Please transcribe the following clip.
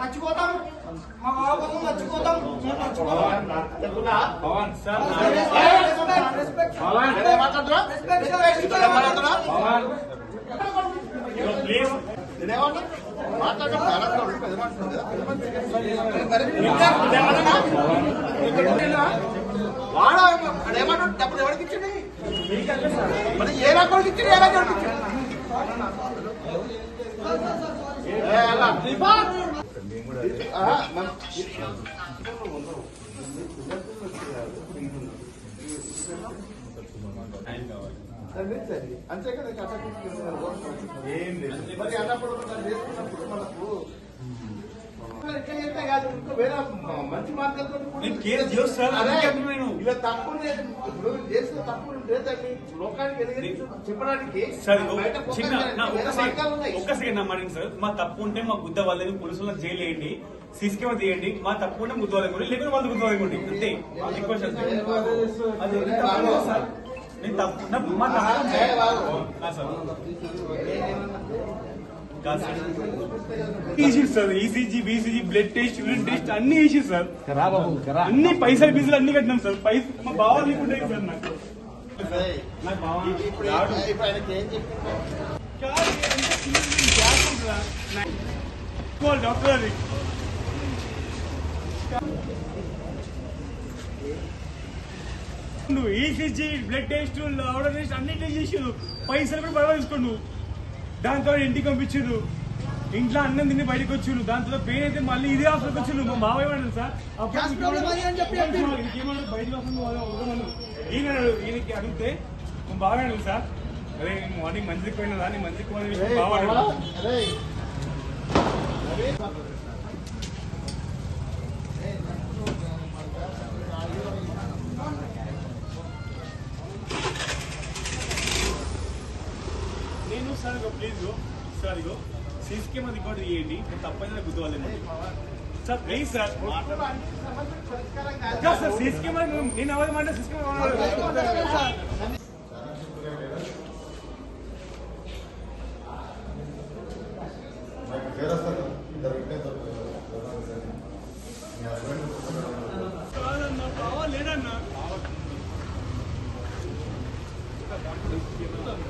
మర్చిపోతాం. మా మర్చిపోతాం? వాడా? డబ్బులు ఎవరికి ఇచ్చిండు? మరి ఏ రకానికి ఇచ్చిండు? ఏ రకానికి ఇచ్చిండు? అంతే కదా కథ ఏం లేదు. మరి అన్నప్పుడు కాదు ఇంకో వేరే మంచి మార్గాలతో కూడా నేను కేర్ చేస్తాను. అదే. ఇలా. ఇప్పుడు చేసిన లోకానికి చెప్పడానికి సార్ చిన్న ఒక్క సెకండ్ సార్. మా తప్పు ఉంటే మా గుద్ద వాళ్ళని పోలీసులను జైలు వేయండి సీసీ కెమెరా తీయండి. మా తప్పు ఉంటే ముద్దు వాళ్ళకి లేకపోతే వాళ్ళు గుద్ద వాళ్ళకి అంతే. రిక్వెస్ట్ నేను తప్పు లేదు సార్. నేను తప్పు నా- మా తప్పు సార్. కాదు sir. Easy sir ECG BCG blood test urine test అన్ని ఈజీ సార్. అన్ని పైసలు బీసీలు అన్ని కట్టినాం సార్. పైసలు మా బావ లేకుంటే సార్. నాకు డాక్టర్ నువ్వు ECG blood test order test అన్ని టెస్ట్ చేసిరు పైసలు కూడా పర్వాలేదు తీసుకోండు దాంతో ఇంటికి పంపించారు ఇంట్లో అన్నం తిని బయటకు వచ్చిండు దాంతో పెయిన్ అయితే మళ్ళీ ఇదే హాస్పిటల్కి వచ్చిండు మా మావయ్య ఏమన్నాడు? సార్. ఇంకేమన్నాడు బయటకు ఈయన ఈయనకి అడిగితే మా బాగా అన్నాడు సార్ అరే మార్నింగ్ మంచికి పోయినా నీ మంచికి పోయిన సార్ ప్లీజ్ సార్ ఇగో సీసీ కెమెరా రికార్డ్ చేయండి నేను తప్పైనా గుర్తువాలేమో sir please sir sir CC camera నేను ఎవరి మాట సీసీ కెమెరా